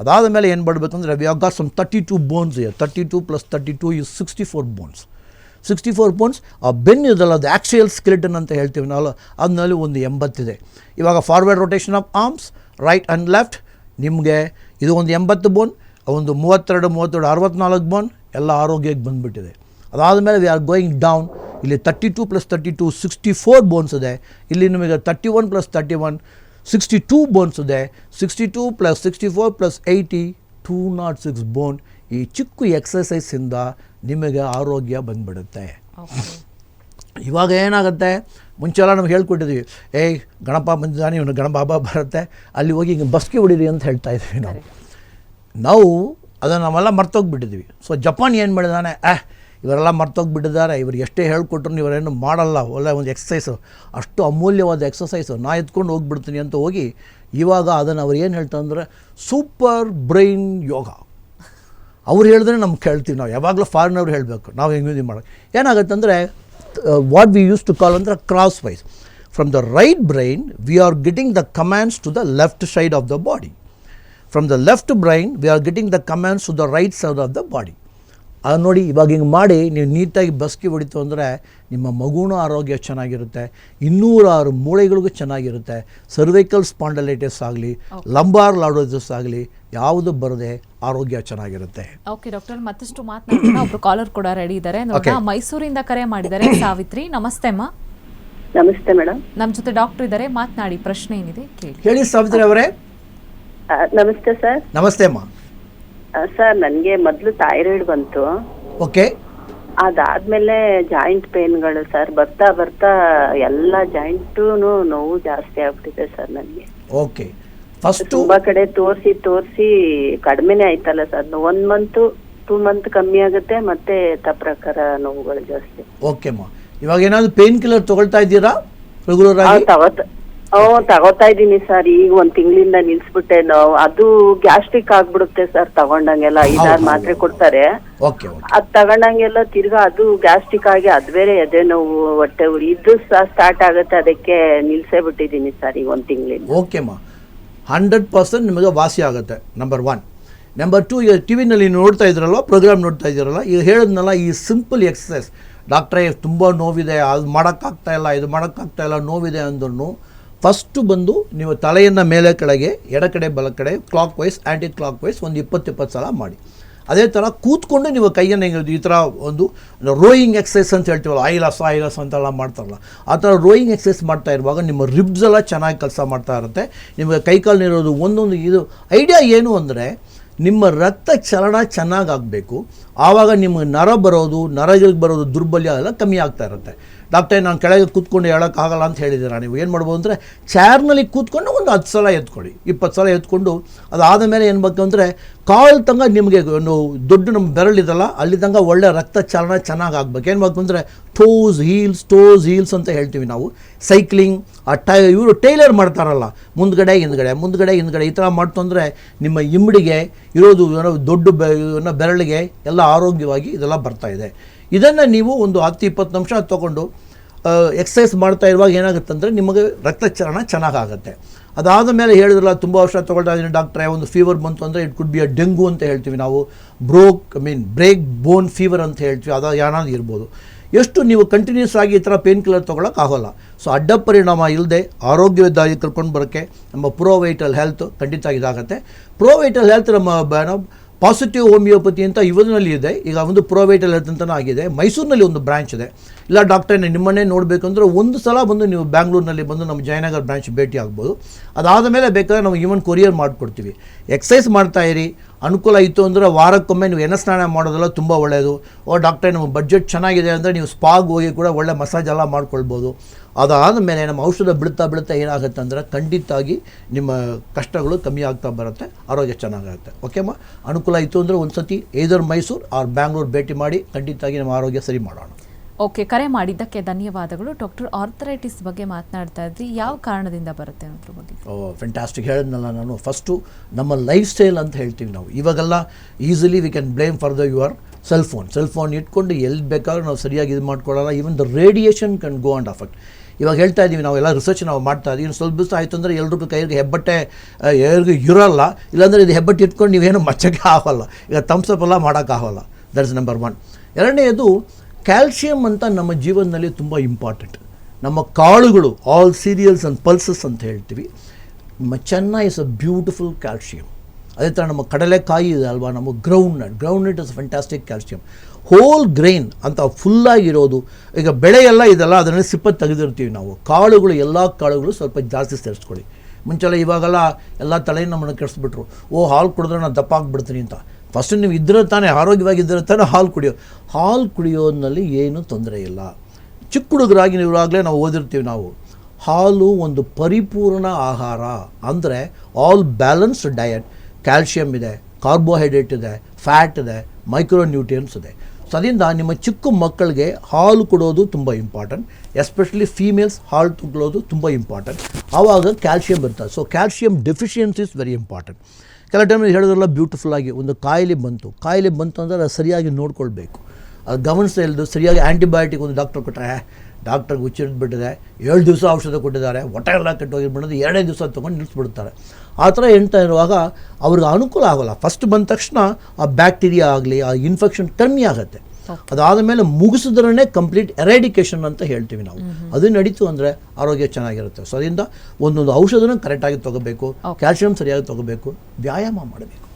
ಅದಾದ ಮೇಲೆ ಏನು ಮಾಡಬೇಕಂದ್ರೆ we got some thirty two bones year thirty two plus thirty two is sixty four bones sixty four bones ಆ ಬೆನ್ ಇದಲ್ಲ ಅದು ಆ್ಯಕ್ಚುಯಲ್ ಸ್ಕೆಲಿಟನ್ ಅಂತ ಹೇಳ್ತೀವಿ ನಾವು. ಅದ್ನಲ್ಲಿ ಒಂದು ಎಂಬತ್ತಿದೆ. ಇವಾಗ forward rotation of arms right and left ನಿಮಗೆ ಇದು ಒಂದು ಎಂಬತ್ತು ಬೋನ್ ಒಂದು ಮೂವತ್ತೆರಡು ಮೂವತ್ತೆರಡು ಅರವತ್ನಾಲ್ಕು ಬೋನ್ ಎಲ್ಲ ಆರೋಗ್ಯಕ್ಕೆ ಬಂದುಬಿಟ್ಟಿದೆ. ಅದಾದಮೇಲೆ ವಿ ಆರ್ ಗೋಯಿಂಗ್ ಡೌನ್ ಇಲ್ಲಿ thirty two plus thirty two sixty four bones ಇದೆ. ಇಲ್ಲಿ ನಿಮಗೆ thirty one plus thirty one sixty two bones ಇದೆ sixty two plus sixty four plus eighty two not six bone ಈ ಚಿಕ್ಕ ಎಕ್ಸಸೈಸಿಂದ ನಿಮಗೆ ಆರೋಗ್ಯ ಬಂದ್ಬಿಡುತ್ತೆ. ಇವಾಗ ಏನಾಗುತ್ತೆ? ಮುಂಚೆಲ್ಲ ನಮ್ಗೆ ಹೇಳ್ಕೊಟ್ಟಿದ್ವಿ ಏಯ್ ಗಣಪ ಬಂದಿದ್ದಾನೆ ಇವನು ಗಣಪ ಹಬ್ಬ ಬರುತ್ತೆ ಅಲ್ಲಿ ಹೋಗಿ ಹಿಂಗೆ ಬಸ್ಗೆ ಹೊಡೀರಿ ಅಂತ ಹೇಳ್ತಾ ಇದ್ವಿ ನಾವು. ನಾವು ಅದನ್ನು ನಾವೆಲ್ಲ ಮರ್ತೋಗ್ಬಿಟ್ಟಿದ್ವಿ. ಸೊ ಜಪಾನ್ ಏನು ಮಾಡಿದಾನೆ? ಆಹ್ ಇವರೆಲ್ಲ ಮರ್ತೋಗಿಬಿಟ್ಟಿದ್ದಾರೆ. ಇವರು ಎಷ್ಟೇ ಹೇಳ್ಕೊಟ್ರು ಇವರೇನು ಮಾಡಲ್ಲ. ಒಳ್ಳೆ ಒಂದು ಎಕ್ಸಸೈಸು ಅಷ್ಟು ಅಮೂಲ್ಯವಾದ ಎಕ್ಸಸೈಸು ನಾ ಎತ್ಕೊಂಡು ಹೋಗ್ಬಿಡ್ತೀನಿ ಅಂತ ಹೋಗಿ ಇವಾಗ ಅದನ್ನು ಅವ್ರು ಏನು ಹೇಳ್ತಾರೆ ಸೂಪರ್ ಬ್ರೈನ್ ಯೋಗ ಅವ್ರು ಹೇಳಿದ್ರೆ ನಮ್ಗೆ ಕೇಳ್ತೀವಿ ನಾವು. ಯಾವಾಗಲೂ ಫಾರಿನವ್ರು ಹೇಳಬೇಕು. ನಾವು ಹೆಂಗೆ ಮಾಡೋದು ಏನಾಗುತ್ತೆ ಅಂದರೆ what we use to call ಅಂದರೆ crosswise from the right brain we are getting the commands to the left side of the body from the left brain we are getting the commands to the right side of the body ಅದು ನೋಡಿ ಇವಾಗ ಹಿಂಗೆ ಮಾಡಿ ನೀವು ನೀಟಾಗಿ ಬಸ್ಕಿ ಹೊಡಿತು ಅಂದರೆ ನಿಮ್ಮ ಮಗುನೂ ಆರೋಗ್ಯ ಚೆನ್ನಾಗಿರುತ್ತೆ ಇನ್ನೂರಾರು ಮೂಳೆಗಳಿಗೂ ಚೆನ್ನಾಗಿರುತ್ತೆ ಸರ್ವೈಕಲ್ ಸ್ಪಾಂಡಲೈಟಿಸ್ ಆಗಲಿ ಲಂಬಾರ್ ಲಾಡೋಸಿಸ್ ಆಗಲಿ ಯಾವುದು ಬರದೆ ಆರೋಗ್ಯ ಚೆನ್ನಾಗಿರುತ್ತೆ. ಓಕೆ ಡಾಕ್ಟರ್ ಮತ್ತಷ್ಟು ಮಾತನಾಡೋಣ ಒಬ್ರು ಕಾಲರ್ ಕೂಡ ರೆಡಿ ಇದ್ದಾರೆ. ಮೈಸೂರಿಂದ ಕರೆ ಮಾಡಿದ್ದಾರೆ ಸಾವಿತ್ರಿ. ನಮಸ್ತೆ ಅಮ್ಮ. ನಮಸ್ತೆ ಮೇಡಮ್ ನಮ್ಮ ಜೊತೆ ಡಾಕ್ಟರ್ ಇದ್ದಾರೆ ಮಾತನಾಡಿ ಪ್ರಶ್ನೆ ಏನಿದೆ? ಕೇಳಿ. ಹೇಳಿ ಸಾವಿತ್ರಿ ಅವರೇ. ನಮಸ್ತೆ ಸರ್. ನಮಸ್ತೆ ಅಮ್ಮ. ಸರ್ ನನಗೆ ಮೊದಲು ಥೈರಾಯ್ಡ್ ಬಂತು. ಓಕೆ ಅದಾದ್ಮೇಲೆ ಜಾಯಿಂಟ್ ಪೇನ್ಗಳು ಸರ್ ಬರ್ತಾ ಬರ್ತಾ ಎಲ್ಲ ಜಾಯಿಂಟು ನೋವು ಜಾಸ್ತಿ ಆಗ್ಬಿಟ್ಟಿದೆ ಸರ್ ನನಗೆ. ಓಕೆ ಫಸ್ಟ್ ತುಂಬಾ ಕಡೆ ತೋರಿಸಿ ತೋರಿಸಿ ಕಡಿಮೆನೆ ಆಯ್ತಲ್ಲ sir. One month two month ಕಮ್ಮಿ ಆಗುತ್ತೆ ಮತ್ತೆ ತಪ್ರಕಾರ ನೋವುಗಳು ಜಾಸ್ತಿ. ಓಕೆ ಅಮ್ಮ ಇವಾಗ ಏನಾದ್ರು ಪೇನ್ ಕಿಲ್ಲರ್ ತಗೊಳ್ತಾ ಇದ್ದೀರಾ? ರೆಗ್ಯುಲರ್ ಆಗಿ? ತಗೋತ ಹ್ಞೂ ತಗೋತಾ ಇದ್ದೀನಿ ಸರ್. ಈಗ ಒಂದ್ ತಿಂಗಳಿಂದ ನಿಲ್ಸ್ಬಿಟ್ಟೆ ನಾವು. ಅದು ಗ್ಯಾಸ್ಟ್ರಿಕ್ ಆಗ್ಬಿಡುತ್ತೆ ಸರ್ ತಗೊಂಡಂಗೆಲ್ಲ. ಐದಾರು. ಮಾತ್ರೆ ಕೊಡ್ತಾರೆ. Okay okay. ಅದ್ ತಗೊಂಡಂಗೆಲ್ಲ ತಿರ್ಗಾ ಅದು ಗ್ಯಾಸ್ಟ್ರಿಕ್ ಆಗಿ ಅದ್ ಬೇರೆ ಎದೆ ನೋವು ಹೊಟ್ಟೆ ಉರಿ ಇದು ಸ್ಟಾರ್ಟ್ ಆಗುತ್ತೆ. ಅದಕ್ಕೆ ನಿಲ್ಸೇ ಬಿಟ್ಟಿದ್ದೀನಿ ಸರ್ ಈಗ ಒಂದ್ ತಿಂಗಳಿಂದ. ಓಕೆ ಅಮ್ಮ ಹಂಡ್ರೆಡ್ ಪರ್ಸೆಂಟ್ ನಿಮಗೆ ವಾಸಿ ಆಗುತ್ತೆ ನಂಬರ್ ಒನ್ ನಂಬರ್ ಟು ಈಗ ಟಿ ವಿನಲ್ಲಿ ನೋಡ್ತಾ ಇದ್ರಲ್ಲ ಪ್ರೋಗ್ರಾಮ್ ನೋಡ್ತಾ ಇದ್ದೀರಲ್ಲ ಈಗ ಹೇಳಿದ್ನಲ್ಲ ಈ ಸಿಂಪಲ್ ಎಕ್ಸಸೈಸ್ ಡಾಕ್ಟ್ರೇ ತುಂಬ ನೋವಿದೆ ಅದು ಮಾಡೋಕ್ಕಾಗ್ತಾ ಇಲ್ಲ ಇದು ಮಾಡೋಕ್ಕಾಗ್ತಾ ಇಲ್ಲ ನೋವಿದೆ ಅಂದ್ರೂ ಫಸ್ಟು ಬಂದು ನೀವು ತಲೆಯನ್ನು ಮೇಲೆ ಕೆಳಗೆ ಎಡ ಕಡೆ ಬಲ ಕಡೆ clockwise anticlockwise ಒಂದು ಇಪ್ಪತ್ತು ಇಪ್ಪತ್ತು ಸಲ ಮಾಡಿ. ಅದೇ ಥರ ಕೂತ್ಕೊಂಡು ನೀವು ಕೈಯನ್ನು ಹೆಂಗೆ ಈ ಥರ ಒಂದು ರೋಯಿಂಗ್ ಎಕ್ಸಸೈಸ್ ಅಂತ ಹೇಳ್ತೀವಲ್ಲ ಐಲಸ್ ಐಲಸ್ ಅಂತೆಲ್ಲ ಮಾಡ್ತಾರಲ್ಲ, ಆ ಥರ ರೋಯಿಂಗ್ ಎಕ್ಸಸೈಸ್ ಮಾಡ್ತಾ ಇರುವಾಗ ನಿಮ್ಮ ರಿಬ್ಸ್ ಎಲ್ಲ ಚೆನ್ನಾಗಿ ಕೆಲಸ ಮಾಡ್ತಾ ಇರುತ್ತೆ. ನಿಮಗೆ ಕೈಕಾಲು ಇರೋದು ಒಂದೊಂದು ಇದು ಐಡಿಯಾ ಏನು ಅಂದರೆ ನಿಮ್ಮ ರಕ್ತ ಚಲನ ಚೆನ್ನಾಗಾಗಬೇಕು. ಆವಾಗ ನಿಮಗೆ ನರ ಬರೋದು ನರಗಳಿಗೆ ಬರೋದು ದುರ್ಬಲ್ಯ ಎಲ್ಲ ಕಮ್ಮಿ ಆಗ್ತಾ ಇರುತ್ತೆ. ಡಾಕ್ಟರ್, ನಾನು ಕೆಳಗೆ ಕೂತ್ಕೊಂಡು ಹೇಳೋಕ್ಕಾಗಲ್ಲ ಅಂತ ಹೇಳಿದ್ದೀರಾ ನೀವು? ಏನು ಮಾಡ್ಬೋದು ಅಂದರೆ ಚೇರ್ನಲ್ಲಿ ಕೂತ್ಕೊಂಡು ಒಂದು ಹತ್ತು ಸಲ ಎತ್ಕೊಳ್ಳಿ, ಇಪ್ಪತ್ತು ಸಲ ಎತ್ಕೊಂಡು ಅದಾದ ಮೇಲೆ ಏನು ಬೇಕು ಅಂದರೆ ಕಾಲ್ ತನಕ ನಿಮಗೆ ದೊಡ್ಡ ನಮ್ಮ ಬೆರಳಿದಲ್ಲ, ಅಲ್ಲಿ ತನಕ ಒಳ್ಳೆ ರಕ್ತ ಚಲನ ಚೆನ್ನಾಗಿ ಆಗ್ಬೇಕು ಏನು ಬೇಕು ಅಂದರೆ ಟೋಸ್ ಹೀಲ್ಸ್ ಟೋಸ್ ಹೀಲ್ಸ್ ಅಂತ ಹೇಳ್ತೀವಿ ನಾವು. ಸೈಕ್ಲಿಂಗ್ ಆ ಟೈ, ಇವರು ಟೈಲರ್ ಮಾಡ್ತಾರಲ್ಲ. ಮುಂದ್ಗಡೆ, ಹಿಂದ್ಗಡೆ ಮುಂದ್ಗಡೆ, ಹಿಂದ್ಗಡೆ, ಈ ಥರ ಮಾಡ್ತು ಅಂದರೆ ನಿಮ್ಮ ಇಮ್ಮಡಿಗೆ ಇರೋದು, ಏನೋ ದೊಡ್ಡ ಬೆರಳಿಗೆ ಎಲ್ಲ ಆರೋಗ್ಯವಾಗಿ ಇದೆಲ್ಲ ಬರ್ತಾ ಇದೆ. ಇದನ್ನು ನೀವು ಒಂದು ಹತ್ತು, ಇಪ್ಪತ್ತು ನಿಮಿಷ ತೊಗೊಂಡು ಎಕ್ಸಸೈಸ್ ಮಾಡ್ತಾ ಇರುವಾಗ ಏನಾಗುತ್ತೆ ಅಂದರೆ ನಿಮಗೆ ರಕ್ತಚಲನ ಚೆನ್ನಾಗಾಗುತ್ತೆ. ಅದಾದ ಮೇಲೆ ಹೇಳಿದ್ರಲ್ಲ, ತುಂಬ ವರ್ಷ ತೊಗೊಳ್ತಾ ಇದ್ದೀನಿ ಡಾಕ್ಟ್ರೇ, ಒಂದು ಫೀವರ್ ಬಂತು ಅಂದರೆ it could be a dengue ಅಂತ ಹೇಳ್ತೀವಿ ನಾವು. Broke I mean break bone fever ಅಂತ ಹೇಳ್ತೀವಿ. ಅದು ಏನಾದ್ರು ಇರ್ಬೋದು. ಎಷ್ಟು ನೀವು ಕಂಟಿನ್ಯೂಸ್ ಆಗಿ ಈ ಥರ ಪೇನ್ ಕಿಲ್ಲರ್ ತೊಗೊಳಕ್ಕಾಗೋಲ್ಲ ಸೊ ಅಡ್ಡ ಪರಿಣಾಮ ಇಲ್ಲದೆ ಆರೋಗ್ಯವಿದ್ದಾಗಿ ಕರ್ಕೊಂಡು ಬರೋಕ್ಕೆ ನಮ್ಮ ಪ್ರೋವೈಟಲ್ ಹೆಲ್ತ್ ಖಂಡಿತ ಇದಾಗುತ್ತೆ. ಪ್ರೋವೈಟಲ್ ಹೆಲ್ತ್ ನಮ್ಮ ಪಾಸಿಟಿವ್ ಹೋಮಿಯೋಪತಿ ಅಂತ ಇವರಿನಲ್ಲಿ ಇದೆ. ಈಗ ಒಂದು ಪ್ರೋವೈಟಲ್ ಹೆಲ್ತ್ ಅಂತಲೂ ಆಗಿದೆ. ಮೈಸೂರಿನಲ್ಲಿ ಒಂದು ಬ್ರಾಂಚ್ ಇದೆ. ಇಲ್ಲ ಡಾಕ್ಟರ್ ನಿಮ್ಮನ್ನೇ ನೋಡಬೇಕಂದ್ರೆ ಒಂದು ಸಲ ಬಂದು ನೀವು ಬ್ಯಾಂಗ್ಳೂರಿನಲ್ಲಿ ಬಂದು ನಮ್ಮ ಜಯನಗರ್ ಬ್ರಾಂಚ್ ಭೇಟಿ ಆಗ್ಬೋದು. ಅದಾದ ಮೇಲೆ ಬೇಕಾದ್ರೆ ನಾವು ಈವನ್ ಕೊರಿಯರ್ ಮಾಡಿಕೊಡ್ತೀವಿ. ಎಕ್ಸಸೈಸ್ ಮಾಡ್ತಾ ಇರಿ. ಅನುಕೂಲ ಇತ್ತು ಅಂದರೆ ವಾರಕ್ಕೊಮ್ಮೆ ನೀವು ಎಣ್ಣೆ ಸ್ನಾನ ಮಾಡೋದೆಲ್ಲ ತುಂಬ ಒಳ್ಳೆಯದು ಓ, ಡಾಕ್ಟರ್, ನಮ್ಮ ಬಜೆಟ್ ಚೆನ್ನಾಗಿದೆ ಅಂದರೆ ನೀವು ಸ್ಪಾಗ್ ಹೋಗಿ ಕೂಡ ಒಳ್ಳೆ ಮಸಾಜ್ ಎಲ್ಲ ಮಾಡ್ಕೊಳ್ಬೋದು. ಅದಾದ ಮೇಲೆ ನಮ್ಮ ಔಷಧ ಬಿಡ್ತಾ ಬಿಡ್ತಾ ಏನಾಗುತ್ತೆ ಅಂದರೆ ಖಂಡಿತಾಗಿ ನಿಮ್ಮ ಕಷ್ಟಗಳು ಕಮ್ಮಿ ಆಗ್ತಾ ಬರುತ್ತೆ, ಆರೋಗ್ಯ ಚೆನ್ನಾಗಾಗುತ್ತೆ. ಓಕೆಮ್ಮ ಅನುಕೂಲ ಇತ್ತು ಅಂದರೆ ಒಂದು ಸತಿ ಏದರ್ ಮೈಸೂರು ಆರ್ ಬ್ಯಾಂಗ್ಳೂರು ಭೇಟಿ ಮಾಡಿ ಖಂಡಿತಾಗಿ ನಮ್ಮ ಆರೋಗ್ಯ ಸರಿ ಮಾಡೋಣ. ಓಕೆ ಕರೆ ಮಾಡಿದ್ದಕ್ಕೆ ಧನ್ಯವಾದಗಳು. ಡಾಕ್ಟರ್ ಆರ್ಥರೈಟಿಸ್ ಬಗ್ಗೆ ಮಾತನಾಡ್ತಾ ಇದ್ರಿ. ಯಾವ ಕಾರಣದಿಂದ ಬರುತ್ತೆ ಅನ್ನೋದ್ರ ಬಗ್ಗೆ? ಫೆಂಟಾಸ್ಟಿಕ್ ಹೇಳಿದ್ನಲ್ಲ ನಾನು. ಫಸ್ಟು ನಮ್ಮ ಲೈಫ್ ಸ್ಟೈಲ್ ಅಂತ ಹೇಳ್ತೀವಿ ನಾವು. ಇವಾಗೆಲ್ಲ easily we can blame for the your cell phone cell phone ಇಟ್ಕೊಂಡು ಎಲ್ಲಿ ಬೇಕಾದ್ರೂ ನಾವು ಸರಿಯಾಗಿ ಇದು ಮಾಡ್ಕೊಳ್ಳಲ್ಲ. Even the radiation can go and affect ಇವಾಗ ಹೇಳ್ತಾ ಇದ್ದೀವಿ ನಾವು ಎಲ್ಲ ರಿಸರ್ಚ್ ನಾವು ಮಾಡ್ತಾ ಇದ್ದೀವಿ ಸ್ವಲ್ಪ ದಿವಸ ಆಯಿತು ಅಂದರೆ ಎಲ್ರಿಗೂ ಕೈಗೆ ಹೆಬ್ಬಟ್ಟೆ ಯಾರಿಗೂ ಇರೋಲ್ಲ. ಇಲ್ಲಾಂದರೆ ಇದು ಹೆಬ್ಬಟ್ಟೆ ಇಟ್ಕೊಂಡು ನೀವೇನು ಮಚ್ಚಕ್ಕೆ ಆಗೋಲ್ಲ. ಈಗ ತಮ್ಸಪ್ ಎಲ್ಲ ಮಾಡೋಕ್ಕಾಗಲ್ಲ. ದಟ್ ಇಸ್ ನಂಬರ್ ಒನ್ ಎರಡನೆಯದು ಕ್ಯಾಲ್ಶಿಯಂ ಅಂತ ನಮ್ಮ ಜೀವನದಲ್ಲಿ ತುಂಬ ಇಂಪಾರ್ಟೆಂಟ್ ನಮ್ಮ ಕಾಳುಗಳು ಆಲ್ ಸೀರಿಯಲ್ಸ್ ಆ್ಯಂಡ್ ಪಲ್ಸಸ್ ಅಂತ ಹೇಳ್ತೀವಿ. ನಮ್ಮ ಚೆನ್ನ ಇಸ್ ಅ ಬ್ಯೂಟಿಫುಲ್ ಕ್ಯಾಲ್ಸಿಯಂ ಅದೇ ಥರ ನಮ್ಮ ಕಡಲೆಕಾಯಿ ಇದೆ ಅಲ್ವಾ, ನಮ್ಮ ground groundnut groundnut is fantastic calcium whole grain ಅಂತ ಫುಲ್ಲಾಗಿರೋದು ಈಗ ಬೆಳೆ ಎಲ್ಲ ಇದೆಲ್ಲ ಅದರಲ್ಲಿ ಸಿಪ್ಪ ತೆಗೆದಿರ್ತೀವಿ ನಾವು. ಕಾಳುಗಳು, ಎಲ್ಲ ಕಾಳುಗಳು ಸ್ವಲ್ಪ ಜಾಸ್ತಿ ಸೇರಿಸ್ಕೊಳ್ಳಿ. ಮುಂಚೆಲ್ಲ ಇವಾಗೆಲ್ಲ ಎಲ್ಲ ತಲೆಯನ್ನು ನಮ್ಮನ್ನು ಕೆಡಿಸ್ಬಿಟ್ರು. ಓ, ಹಾಲು ಕುಡಿದ್ರೆ ನಾನು ದಪ್ಪ ಆಗಿಬಿಡ್ತೀನಿ ಅಂತ. ಫಸ್ಟ್ ನೀವು ಇದ್ರೆ ತಾನೇ ಆರೋಗ್ಯವಾಗಿದ್ದರೆ ತಾನೇ ಹಾಲು ಕುಡಿಯೋ ಹಾಲು ಕುಡಿಯೋದ್ರಲ್ಲಿ ಏನು ತೊಂದರೆ ಇಲ್ಲ. ಚಿಕ್ಕ ಹುಡುಗರಾಗಿ ನೀವಾಗಲೇ ನಾವು ಓದಿರ್ತೀವಿ ನಾವು. ಹಾಲು ಒಂದು ಪರಿಪೂರ್ಣ ಆಹಾರ. ಅಂದರೆ ಆಲ್ ಬ್ಯಾಲೆನ್ಸ್ಡ್ ಡಯಟ್ ಕ್ಯಾಲ್ಶಿಯಂ ಇದೆ ಕಾರ್ಬೋಹೈಡ್ರೇಟ್ ಇದೆ ಫ್ಯಾಟ್ ಇದೆ ಮೈಕ್ರೋ ನ್ಯೂಟ್ರಿಯನ್ಸ್ ಇದೆ. ಸೊ ಅದರಿಂದ ನಿಮ್ಮ ಚಿಕ್ಕ ಮಕ್ಕಳಿಗೆ ಹಾಲು ಕೊಡೋದು ತುಂಬ ಇಂಪಾರ್ಟೆಂಟ್ ಎಸ್ಪೆಷಲಿ ಫೀಮೇಲ್ಸ್ ಹಾಲು ತುಗ್ಳೋದು ತುಂಬ ಇಂಪಾರ್ಟೆಂಟ್ ಆವಾಗ ಕ್ಯಾಲ್ಶಿಯಂ ಇರ್ತದೆ. So calcium deficiency is very important ಕೆಲ ಟೈಮಲ್ಲಿ ಹೇಳಿದ್ರಲ್ಲ ಬ್ಯೂಟಿಫುಲ್ ಆಗಿ ಒಂದು ಕಾಯಿಲೆ ಬಂತು. ಕಾಯಿಲೆ ಬಂತು ಅಂದರೆ ಅದು ಸರಿಯಾಗಿ ನೋಡ್ಕೊಳ್ಬೇಕು. ಅದು ಗಮನಿಸ್ತಾ ಇಲ್ಲದು ಸರಿಯಾಗಿ ಆ್ಯಂಟಿಬಯೋಟಿಕ್ ಒಂದು ಡಾಕ್ಟರ್ ಕೊಟ್ಟರೆ ಡಾಕ್ಟರ್ಗೆ ಹುಚ್ಚಿಡ್ದು ಬಿಟ್ಟಿದೆ ಏಳು ದಿವಸ ಔಷಧ ಕೊಟ್ಟಿದ್ದಾರೆ. ಹೊಟ್ಟೆ ಎಲ್ಲ ಕೆಟ್ಟೋಗಿರ್ಬಿಡೋದು ಎರಡೇ ದಿವಸ ತೊಗೊಂಡು ನಿಲ್ಲಿಸ್ಬಿಡ್ತಾರೆ ಆ ಥರ ಎಂತ ಇರುವಾಗ ಅವ್ರಿಗೆ ಅನುಕೂಲ ಆಗೋಲ್ಲ. ಫಸ್ಟ್ ಬಂದ ತಕ್ಷಣ ಆ ಬ್ಯಾಕ್ಟೀರಿಯಾ ಆಗಲಿ, ಆ ಇನ್ಫೆಕ್ಷನ್ ಕಮ್ಮಿ ಆಗುತ್ತೆ. ಅದಾದ ಮೇಲೆ ಮುಗಿಸಿದ್ರೇ ಕಂಪ್ಲೀಟ್ ಎರಾಡಿಕೇಶನ್ ಅಂತ ಹೇಳ್ತೀವಿ ನಾವು. ಅದು ನಡೀತು ಅಂದರೆ ಆರೋಗ್ಯ ಚೆನ್ನಾಗಿರುತ್ತೆ. ಸೊ ಅದರಿಂದ ಒಂದೊಂದು ಔಷಧನ ಕರೆಕ್ಟಾಗಿ ತೊಗೋಬೇಕು ಕ್ಯಾಲ್ಶಿಯಂ ಸರಿಯಾಗಿ ತೊಗೋಬೇಕು ವ್ಯಾಯಾಮ ಮಾಡಬೇಕು.